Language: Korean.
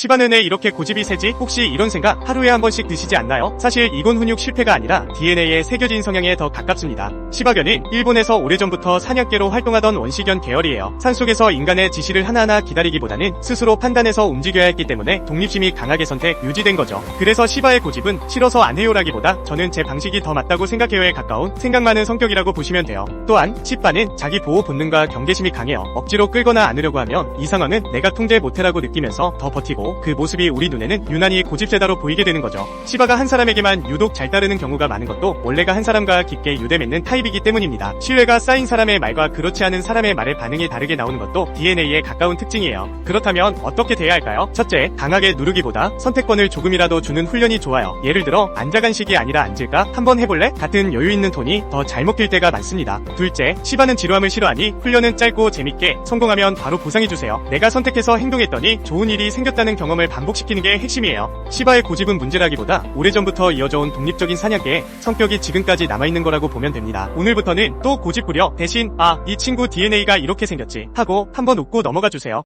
시바는 왜 이렇게 고집이 세지? 혹시 이런 생각 하루에 한 번씩 드시지 않나요? 사실 이곤 훈육 실패가 아니라 DNA에 새겨진 성향에 더 가깝습니다. 시바견은 일본에서 오래전부터 사냥개로 활동하던 원시견 계열이에요. 산속에서 인간의 지시를 하나하나 기다리기보다는 스스로 판단해서 움직여야 했기 때문에 독립심이 강하게 선택, 유지된 거죠. 그래서 시바의 고집은 싫어서 안 해요라기보다 저는 제 방식이 더 맞다고 생각해요에 가까운 생각 많은 성격이라고 보시면 돼요. 또한 시바는 자기 보호 본능과 경계심이 강해요. 억지로 끌거나 안으려고 하면 이 상황은 내가 통제 못해라고 느끼면서 더 버티고 그 모습이 우리 눈에는 유난히 고집세다로 보이게 되는 거죠. 시바가 한 사람에게만 유독 잘 따르는 경우가 많은 것도 원래가 한 사람과 깊게 유대 맺는 타입이기 때문입니다. 신뢰가 쌓인 사람의 말과 그렇지 않은 사람의 말의 반응이 다르게 나오는 것도 DNA에 가까운 특징이에요. 그렇다면 어떻게 돼야 할까요? 첫째, 강하게 누르기보다 선택권을 조금이라도 주는 훈련이 좋아요. 예를 들어 앉아간식이 아니라 앉을까? 한번 해볼래? 같은 여유 있는 톤이 더 잘 먹힐 때가 많습니다. 둘째, 시바는 지루함을 싫어하니 훈련은 짧고 재밌게 성공하면 바로 보상해주세요. 내가 선택해서 행동했더니 좋은 일이 생겼다는 경험을 반복시키는 게 핵심이에요. 시바의 고집은 문제라기보다 오래전부터 이어져온 독립적인 사냥개에 성격이 지금까지 남아있는 거라고 보면 됩니다. 오늘부터는 또 고집 부려 대신 아, 이 친구 DNA가 이렇게 생겼지 하고 한번 웃고 넘어가 주세요.